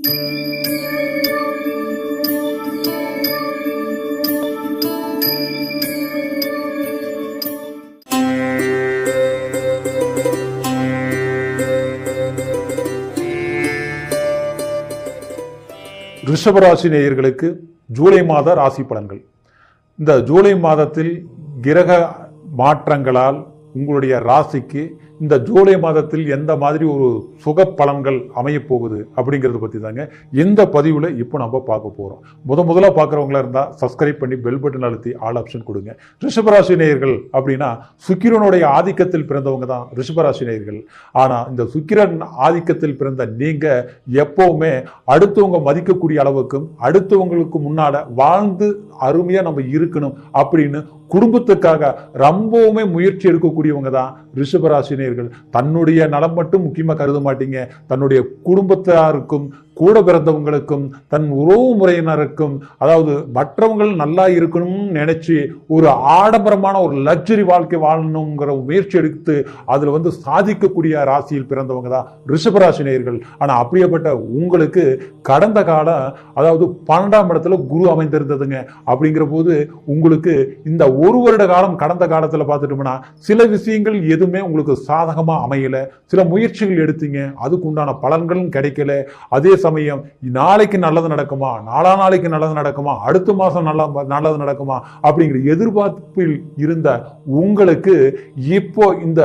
ரிஷபராசி நேயர்களுக்கு ஜூலை மாத ராசி பலன்கள். இந்த ஜூலை மாதத்தில் கிரக மாற்றங்களால் உங்களுடைய ராசிக்கு இந்த ஜூலை மாதத்தில் எந்த மாதிரி ஒரு சுக பலன்கள் அமையப்போகுது அப்படிங்கிறத பற்றி தாங்க இந்த பதிவில் இப்போ நம்ம பார்க்க போகிறோம் முத முதலாக பார்க்குறவங்களா இருந்தால் சப்ஸ்கிரைப் பண்ணி பெல் பட்டன் அழுத்தி ஆல் ஆப்ஷன் கொடுங்க. ரிஷபராசி நேயர்கள் அப்படின்னா சுக்கிரனுடைய ஆதிக்கத்தில் பிறந்தவங்க தான் ரிஷபராசி நேயர்கள். ஆனால் இந்த சுக்கிரன் ஆதிக்கத்தில் பிறந்த நீங்கள் எப்போவுமே அடுத்தவங்க மதிக்கக்கூடிய அளவுக்கும் அடுத்தவங்களுக்கு முன்னால் வாழ்ந்து அருமையாக நம்ம இருக்கணும் அப்படின்னு குடும்பத்துக்காக ரொம்பவுமே முயற்சி எடுக்கக்கூடியவங்க தான் ரிஷபராசினியர்கள் தன்னுடைய நலம் மட்டும் முக்கியமாக கருத மாட்டீங்க. தன்னுடைய குடும்பத்தாருக்கும் கூட பிறந்தவங்களுக்கும் தன் உறவு முறையினருக்கும் அதாவது மற்றவங்கள் நல்லா இருக்கணும்னு நினைச்சு ஒரு ஆடம்பரமான ஒரு லக்ஸரி வாழ்க்கை வாழணுங்கிற முயற்சி எடுத்து அதில் வந்து சாதிக்கக்கூடிய ராசியில் பிறந்தவங்க தான் ரிஷபராசினியர்கள். ஆனால் அப்படியேப்பட்ட உங்களுக்கு கடந்த காலம் அதாவது பன்னெண்டாம் இடத்துல குரு அமைந்திருந்ததுங்க. அப்படிங்கிற போது உங்களுக்கு இந்த ஒரு வருட காலம் கடந்த காலத்தில் பார்த்துட்டோம்னா சில விஷயங்கள் எதுவுமே உங்களுக்கு சாதகமாக அமையல. சில முயற்சிகள் எடுத்தீங்க அதுக்கு உண்டான பலன்களும் கிடைக்கல. அதே சமயம் நாளைக்கு நல்லது நடக்குமா? நாளா நாளைக்கு நல்லது நடக்குமா? அடுத்த மாதம் நல்ல நல்லது நடக்குமா? அப்படிங்கிற எதிர்பார்ப்பில் இருந்த உங்களுக்கு இப்போ இந்த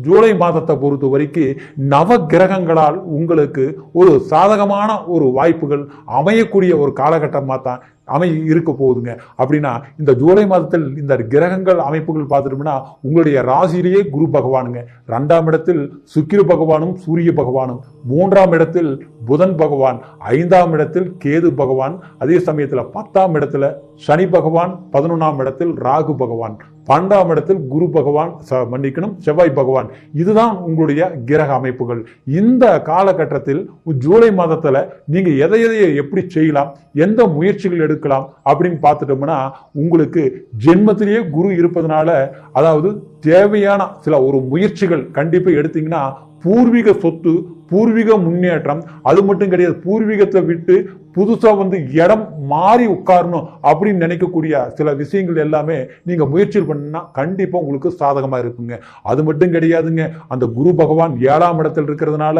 ஜூலை மாதத்தை பொறுத்த வரைக்கும் நவ கிரகங்களால் உங்களுக்கு ஒரு சாதகமான ஒரு வாய்ப்புகள் அமையக்கூடிய ஒரு காலகட்டமாக தான் அமை இருக்க போகுதுங்க. அப்படின்னா இந்த ஜூலை மாதத்தில் இந்த கிரகங்கள் அமைப்புகள் பார்த்துட்டோம்னா உங்களுடைய ராசியிலேயே குரு பகவானுங்க. ரெண்டாம் இடத்தில் சுக்கிர பகவானும் சூரிய பகவானும். மூன்றாம் இடத்தில் புதன் பகவான். ஐந்தாம் இடத்தில் கேது பகவான். அதே சமயத்தில் பத்தாம் இடத்துல சனி பகவான். பதினொன்றாம் இடத்தில் ராகு பகவான். பன்னெண்டாம் இடத்தில் குரு பகவான் ச- மன்னிக்கணும் செவ்வாய் பகவான். இதுதான் உங்களுடைய கிரக அமைப்புகள். இந்த காலகட்டத்தில் ஜூலை மாதத்தில் நீங்கள் எதை எதையை எப்படி செய்யலாம் எந்த முயற்சிகள் எடுக்கலாம் அப்படின்னு பார்த்துட்டோம்னா உங்களுக்கு ஜென்மத்திலேயே குரு இருப்பதனால அதாவது தேவையான சில ஒரு முயற்சிகள் கண்டிப்பாக எடுத்தீங்கன்னா பூர்வீக சொத்து பூர்வீக முன்னேற்றம் அது மட்டும் கிடையாது பூர்வீகத்தை விட்டு புதுசாக வந்து இடம் மாறி உட்காரணும் அப்படின்னு நினைக்கக்கூடிய சில விஷயங்கள் எல்லாமே நீங்கள் முயற்சி பண்ணால் கண்டிப்பாக உங்களுக்கு சாதகமாக இருக்குங்க. அது மட்டும் கிடையாதுங்க. அந்த குரு பகவான் ஏழாம் இடத்தில் இருக்கிறதுனால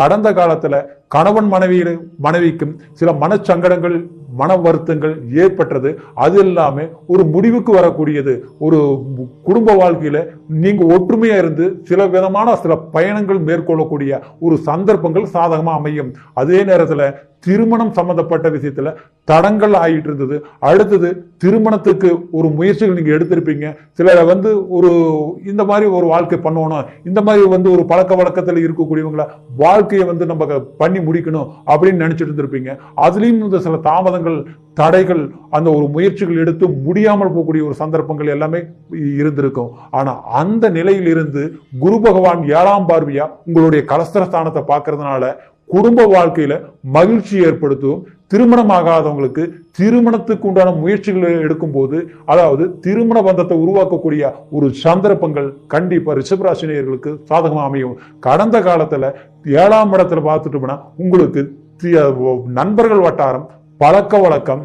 கடந்த காலத்தில் கணவன் மனைவி மனைவிக்கும் சில மனச்சங்கடங்கள் மன வருத்தங்கள் ஏற்பட்டது. அது எல்லாமே ஒரு முடிவுக்கு வரக்கூடியது. ஒரு குடும்ப வாழ்க்கையில் நீங்கள் ஒற்றுமையாக இருந்து சில விதமான சில பயணங்கள் மேற்கொள்ளக்கூடிய ஒரு சந்தர்ப்பங்கள் சாதகமாக அமையும். அதே நேரத்தில் திருமணம் சம்பந்தப்பட்ட விஷயத்தில் தடங்கள் ஆகிட்டு இருந்தது. அடுத்தது திருமணத்துக்கு ஒரு முயற்சிகள் நீங்கள் எடுத்திருப்பீங்க. சிலரை வந்து ஒரு இந்த மாதிரி ஒரு வாழ்க்கை பண்ணணும். இந்த மாதிரி வந்து ஒரு பழக்க வழக்கத்தில் இருக்கக்கூடியவங்கள வாழ்க்கையை வந்து நம்ம பண்ணி முடிக்கணும் அப்படின்னு நினச்சிட்டு இருந்திருப்பீங்க. அதுலேயும் இந்த சில தாமதங்கள் தடைகள் அந்த ஒரு முயற்சிகள் எடுத்து முடியாமல் போகக்கூடிய ஒரு சந்தர்ப்பங்கள் எல்லாமே இருந்திருக்கும். ஆனால் அந்த நிலையில் இருந்து குரு பகவான் ஏழாம் பார்வையாக உங்களுடைய கலஸ்தரஸ்தானத்தை பார்க்கறதுனால குடும்ப வாழ்க்கையில மகிழ்ச்சி ஏற்படுத்தும் திருமணம் ஆகாதவங்களுக்கு திருமணத்துக்கு உண்டான முயற்சிகளை எடுக்கும்போது அதாவது திருமண பந்தத்தை உருவாக்கக்கூடிய ஒரு சந்தர்ப்பங்கள் கண்டிப்பா ரிஷபராசினியர்களுக்கு சாதகமாக அமையும். கடந்த காலத்துல ஏழாம் இடத்துல பார்த்துட்டோம்னா உங்களுக்கு நண்பர்கள் வட்டாரம் பழக்க வழக்கம்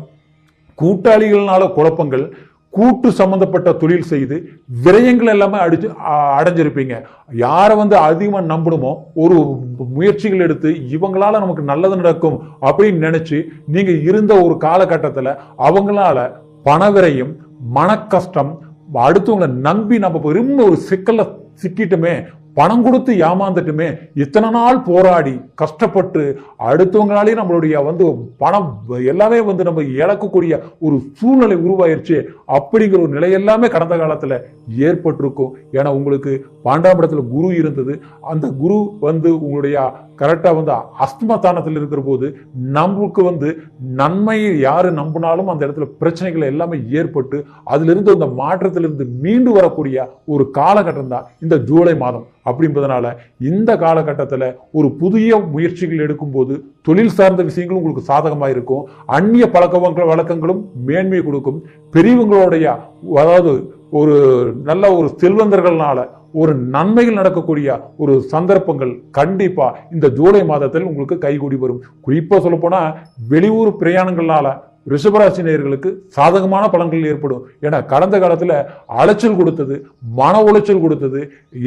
கூட்டாளிகள்னால குழப்பங்கள் கூட்டு சம்பந்தப்பட்ட தொழில் செய்து விரயங்கள் எல்லாமே அடிச்சு அடைஞ்சிருப்பீங்க. யாரை வந்து அதிகமாக நம்பணுமோ ஒரு முயற்சிகள் எடுத்து இவங்களால நமக்கு நல்லது நடக்கும் அப்படின்னு நினச்சி நீங்கள் இருந்த ஒரு காலகட்டத்தில் அவங்களால பணவிரையும் மன கஷ்டம் அடுத்தவங்களை நம்பி நம்ம பெரும் ஒரு சிக்கலை சிக்கிட்டுமே பணம் கொடுத்து ஏமாந்துட்டுமே இத்தனை நாள் போராடி கஷ்டப்பட்டு அடுத்தவங்களாலே நம்மளுடைய வந்து பணம் எல்லாமே வந்து நம்ம இழக்கக்கூடிய ஒரு சூழ்நிலை உருவாயிருச்சு. அப்படிங்கிற ஒரு நிலை எல்லாமே கடந்த காலத்தில் ஏற்பட்டிருக்கும். ஏன்னா உங்களுக்கு பாண்டாம் இடத்துல குரு இருந்தது. அந்த குரு வந்து உங்களுடைய கரெக்டாக வந்து அஸ்மத்தானத்தில் இருக்கிற போது நமக்கு வந்து நன்மையை யார் நம்பினாலும் அந்த இடத்துல பிரச்சனைகள் எல்லாமே ஏற்பட்டு அதிலிருந்து அந்த மாற்றத்திலிருந்து மீண்டு வரக்கூடிய ஒரு காலகட்டம் தான் இந்த ஜூலை மாதம். அப்படின்றதுனால இந்த காலகட்டத்தில் ஒரு புதிய முயற்சிகள் எடுக்கும்போது தொழில் சார்ந்த விஷயங்களும் உங்களுக்கு சாதகமாக இருக்கும். அந்நிய பழக்க வழக்கங்களும் மேன்மை கொடுக்கும். பெரியவங்களுடைய அதாவது ஒரு நல்ல ஒரு செல்வந்தர்களால் ஒரு நன்மைகள் நடக்கக்கூடிய ஒரு சந்தர்ப்பங்கள் கண்டிப்பாக இந்த ஜூலை மாதத்தில் உங்களுக்கு கைகூடி வரும். குறிப்பாக சொல்லப்போனால் வெளியூர் பிரயாணங்கள்னால ரிஷபராசி நேர்களுக்கு சாதகமான பலன்கள் ஏற்படும். ஏன்னா கடந்த காலத்தில் அலைச்சல் கொடுத்தது மன உளைச்சல் கொடுத்தது.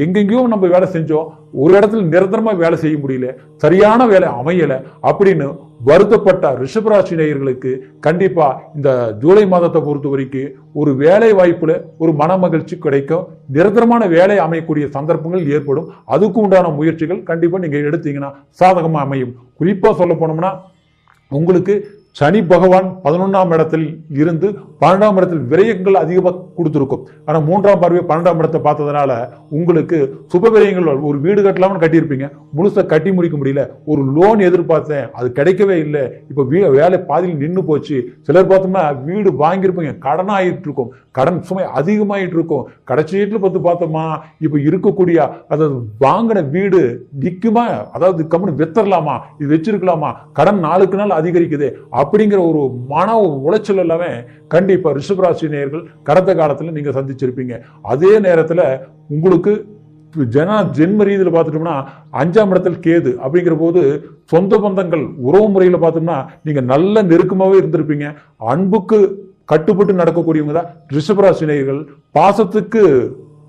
எங்கெங்கேயோ நம்ம வேலை செஞ்சோம் ஒரு இடத்துல நிரந்தரமாக வேலை செய்ய முடியல சரியான வேலை அமையலை அப்படின்னு வருத்தப்பட்ட ரிஷபராசி நேயர்களுக்கு கண்டிப்பா இந்த ஜூலை மாதத்தை பொறுத்த வரைக்கும் ஒரு வேலை வாய்ப்புல ஒரு மன மகிழ்ச்சி கிடைக்கும். நிரந்தரமான வேலை அமையக்கூடிய சந்தர்ப்பங்கள் ஏற்படும். அதுக்கு உண்டான முயற்சிகள் கண்டிப்பா நீங்க எடுத்தீங்கன்னா சாதகமா அமையும். குறிப்பா சொல்ல போனோம்னா உங்களுக்கு சனி பகவான் பதினொன்றாம் இடத்தில் இருந்து பன்னெண்டாம் இடத்தில் விரயங்கள் அதிகமாக கொடுத்துருக்கும். ஆனால் மூன்றாம் பார்வை பன்னெண்டாம் இடத்தை பார்த்ததுனால உங்களுக்கு சுப விரயங்கள் ஒரு வீடு கட்டலாம்னு கட்டியிருப்பீங்க. முழுசாக கட்டி முடிக்க முடியல. ஒரு லோன் எதிர்பார்த்தேன். அது கிடைக்கவே இல்லை. இப்போ வீ வேலை பாதியில் நின்று போச்சு. சிலர் பார்த்தோம்னா வீடு வாங்கியிருப்பீங்க. கடன் ஆகிட்டு இருக்கும் கடன் சுமை அதிகமாகிட்டு இருக்கும் கடைசி வீட்டில் பார்த்து பார்த்தோமா இப்போ இருக்கக்கூடிய அதாவது வாங்கின வீடு நிற்குமா அதாவது கம்முன்னு வித்தரலாமா? இது வச்சிருக்கலாமா? கடன் நாளுக்கு நாள் அதிகரிக்குது. அப்படிங்கிற ஒரு மன உளைச்சல் எல்லாமே கண்டிப்பாக ரிஷபராசி நேயர்கள் கடந்த காலத்தில் நீங்கள் சந்திச்சிருப்பீங்க. அதே நேரத்தில் உங்களுக்கு ஜன ஜென்ம ரீதியில் பார்த்துட்டோம்னா அஞ்சாம் இடத்தில் கேது அப்படிங்கிற போது சொந்த பந்தங்கள் உறவு முறையில் பார்த்தோம்னா நீங்கள் நல்ல நெருக்கமாகவே இருந்திருப்பீங்க. அன்புக்கு கட்டுப்பட்டு நடக்கக்கூடியவங்க தான் ரிஷபராசினியர்கள் பாசத்துக்கு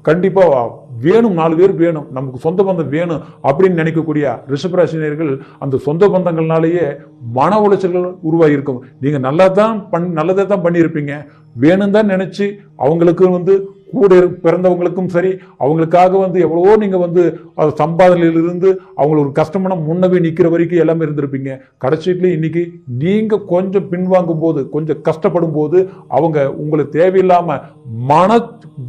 கண்டிப்பாக வேணும் நாலு பேர் வேணும். நமக்கு சொந்த பந்தம் வேணும் அப்படின்னு நினைக்கக்கூடிய ரிஷபராசினியர்கள் அந்த சொந்த பந்தங்கள்னாலேயே மன உளைச்சல்கள் உருவாகியிருக்கும். நீங்கள் நல்லா தான் பண் நல்லதை தான் பண்ணியிருப்பீங்க. வேணும் தான் நினச்சி அவங்களுக்கு வந்து கூட பிறந்தவங்களுக்கும் சரி அவங்களுக்காக வந்து எவ்வளவோ நீங்கள் வந்து அது சம்பாதனையிலிருந்து அவங்கள ஒரு கஷ்டமான முன்னவே நிற்கிற வரைக்கும் எல்லாமே இருந்திருப்பீங்க. கடைசியில் இன்றைக்கி நீங்கள் கொஞ்சம் பின்வாங்கும் போது கொஞ்சம் கஷ்டப்படும் போது அவங்க உங்களை தேவையில்லாமல் மன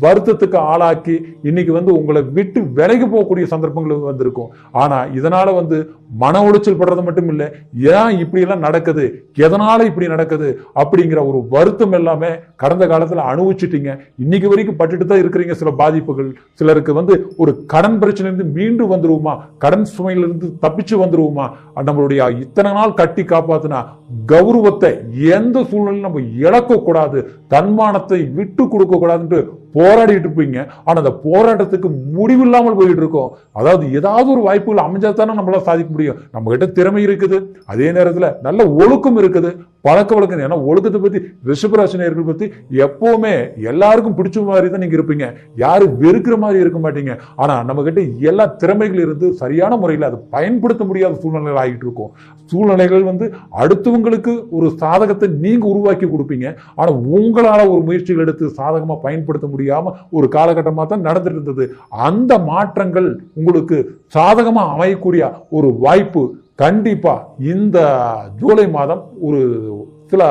வருத்தத்துக்கு ஆளாக்கி இன்னைக்கு வந்து உங்களை விட்டு விலகி போகக்கூடிய சந்தர்ப்பங்கள் வந்திருக்கும். ஆனால் இதனால் வந்து மன உளைச்சல் படுறது மட்டும் இல்லை ஏன் இப்படியெல்லாம் நடக்குது எதனால் இப்படி நடக்குது அப்படிங்கிற ஒரு வருத்தம் எல்லாமே கடந்த காலத்தில் அனுபவிச்சிட்டீங்க. இன்னைக்கு வரைக்கும் பட்டுட்டு தான் இருக்கிறீங்க சில பாதிப்புகள். சிலருக்கு வந்து ஒரு கடன் பிரச்சனை இருந்து மீண்டு வந்துருவோமா? கடன் சுமையிலிருந்து தப்பிச்சு வந்துருவோமா? நம்மளுடைய இத்தனை நாள் கட்டி காப்பாத்தினா கௌரவத்தை எந்த சூழ்நிலையும் நம்ம இழக்கக்கூடாது. தன்மானத்தை விட்டு கொடுக்க கூடாதுன்ட்டு போராடிட்டு இருப்பீங்க. ஆனால் அந்த போராட்டத்துக்கு முடிவில்லாமல் போயிட்டு இருக்கோம். அதாவது ஏதாவது ஒரு வாய்ப்புகள் அமைஞ்சா தானே நம்மளால் சாதிக்க முடியும். நம்ம கிட்ட திறமை இருக்குது. அதே நேரத்தில் நல்ல ஒழுக்கம் இருக்குது. பழக்க வழக்கம் ஏன்னா ஒழுக்கத்தை பற்றி ரிஷபராசினியர்கள் பற்றி எப்போவுமே எல்லாருக்கும் பிடிச்ச மாதிரி தான் நீங்கள் இருப்பீங்க. யாரும் வெறுக்கிற மாதிரி இருக்க மாட்டீங்க. ஆனால் நம்மக்கிட்ட எல்லா திறமைகள் இருந்து சரியான முறையில் அதை பயன்படுத்த முடியாத சூழ்நிலைகள் ஆகிட்டு இருக்கும். சூழ்நிலைகள் வந்து அடுத்தவங்களுக்கு ஒரு சாதகத்தை நீங்கள் உருவாக்கி கொடுப்பீங்க. ஆனால் உங்களால் ஒரு முயற்சிகள் எடுத்து சாதகமாக பயன்படுத்த முடியும். ஒரு காலகட்டமாக தான் நடந்துட்டு இருந்தது. அந்த மாற்றங்கள் உங்களுக்கு சாதகமா அமையக்கூடிய ஒரு வாய்ப்பு கண்டிப்பா இந்த ஜூலை மாதம் ஒரு சில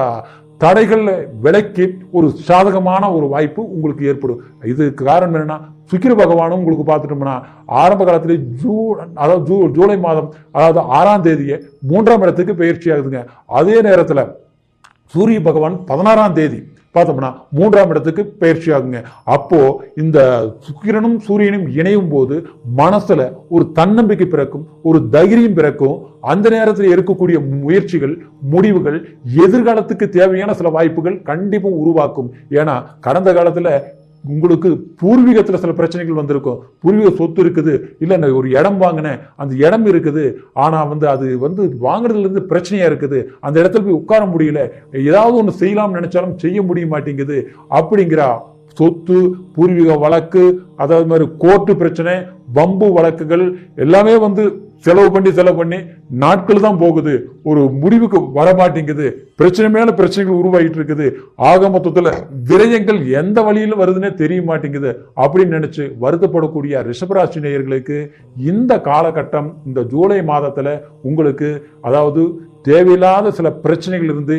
தடைகளை விலக்கி ஒரு சாதகமான ஒரு வாய்ப்பு உங்களுக்கு ஏற்படும். இதுக்கு காரணம் என்னன்னா சுக்கிர பகவானும் உங்களுக்கு பார்த்துட்டோம்னா ஆரம்ப காலத்திலே ஜூ அதாவது ஜூ ஜூலை மாதம் அதாவது ஆறாம் தேதியே மூன்றாம் இடத்துக்கு பயிற்சி ஆகுதுங்க அதே நேரத்தில் சூரிய பகவான் பதினாறாம் தேதி பார்த்தோம்னா மூன்றாம் இடத்துக்கு பயிற்சி ஆகுங்க அப்போ இந்த சுக்கிரனும் சூரியனும் இணையும் போது மனசுல ஒரு தன்னம்பிக்கை பிறக்கும் ஒரு தைரியம் பிறக்கும். அந்த நேரத்தில் இருக்கக்கூடிய முயற்சிகள் முடிவுகள் எதிர்காலத்துக்கு தேவையான சில வாய்ப்புகள் கண்டிப்பாக உருவாக்கும். ஏன்னா கடந்த காலத்தில் உங்களுக்கு பூர்வீகத்தில் சில பிரச்சனைகள் வந்திருக்கும். பூர்வீக சொத்து இருக்குது இல்லை நான் ஒரு இடம் வாங்கினேன் அந்த இடம் இருக்குது ஆனால் வந்து அது வந்து வாங்குறதுலேருந்து பிரச்சனையாக இருக்குது அந்த இடத்துல போய் உட்கார முடியல ஏதாவது ஒன்று செய்யலாம்னு நினைச்சாலும் செய்ய முடிய மாட்டேங்குது அப்படிங்கிற சொத்து பூர்வீக வழக்கு அதாவது மாதிரி கோர்ட்டு பிரச்சனை வம்பு வழக்குகள் எல்லாமே வந்து செலவு பண்ணி செலவு பண்ணி நாட்கள் தான் போகுது. ஒரு முடிவுக்கு வர மாட்டேங்குது பிரச்சனை மேல பிரச்சனைகள் உருவாகிட்டு இருக்குது ஆக மொத்தத்தில் விரயங்கள் எந்த வழியில வருதுன்னே தெரிய மாட்டேங்குது அப்படின்னு நினைச்சு வருத்தப்படக்கூடிய ரிஷபராசி நேயர்களுக்கு இந்த காலகட்டம் இந்த ஜூலை மாதத்தில் உங்களுக்கு அதாவது தேவையில்லாத சில பிரச்சனைகள் இருந்து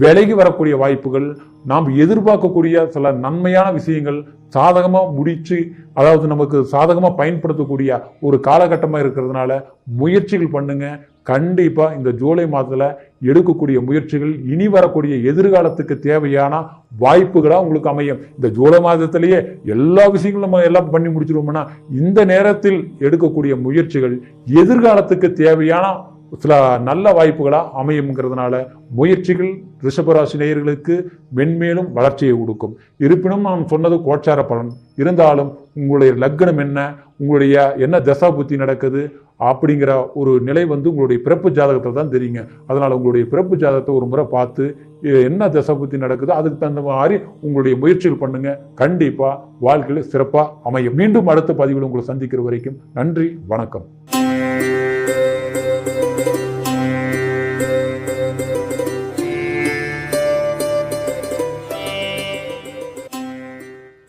விலகி வரக்கூடிய வாய்ப்புகள் நாம் எதிர்பார்க்கக்கூடிய சில நன்மையான விஷயங்கள் சாதகமாக முடித்து அதாவது நமக்கு சாதகமாக பயன்படுத்தக்கூடிய ஒரு காலகட்டமாக இருக்கிறதுனால முயற்சிகள் பண்ணுங்க. கண்டிப்பாக இந்த ஜூலை மாதத்தில் எடுக்கக்கூடிய முயற்சிகள் இனி வரக்கூடிய எதிர்காலத்துக்கு தேவையான வாய்ப்புகளாக உங்களுக்கு அமையும். இந்த ஜூலை மாதத்திலேயே எல்லா விஷயங்களும் நம்ம எல்லாம் பண்ணி முடிச்சிருவோம்னா இந்த நேரத்தில் எடுக்கக்கூடிய முயற்சிகள் எதிர்காலத்துக்கு தேவையான சில நல்ல வாய்ப்புகளாக அமையுங்கிறதுனால முயற்சிகள் ரிஷபராசி நேயர்களுக்கு மென்மேலும் வளர்ச்சியை கொடுக்கும். இருப்பினும் நான் சொன்னது கோச்சார பலன். இருந்தாலும் உங்களுடைய லக்னம் என்ன? உங்களுடைய என்ன தசா புத்தி நடக்குது? அப்படிங்கிற ஒரு நிலை வந்து உங்களுடைய பிறப்பு ஜாதகத்தில் தான் தெரியுங்க. அதனால் உங்களுடைய பிறப்பு ஜாதகத்தை ஒரு முறை பார்த்து என்ன தசை புத்தி நடக்குதோ அதுக்கு தகுந்த மாதிரி உங்களுடைய முயற்சிகள் பண்ணுங்க. கண்டிப்பாக வாழ்க்கையில் சிறப்பாக அமையும். மீண்டும் அடுத்த பதிவில் உங்களை சந்திக்கிற வரைக்கும் நன்றி வணக்கம்.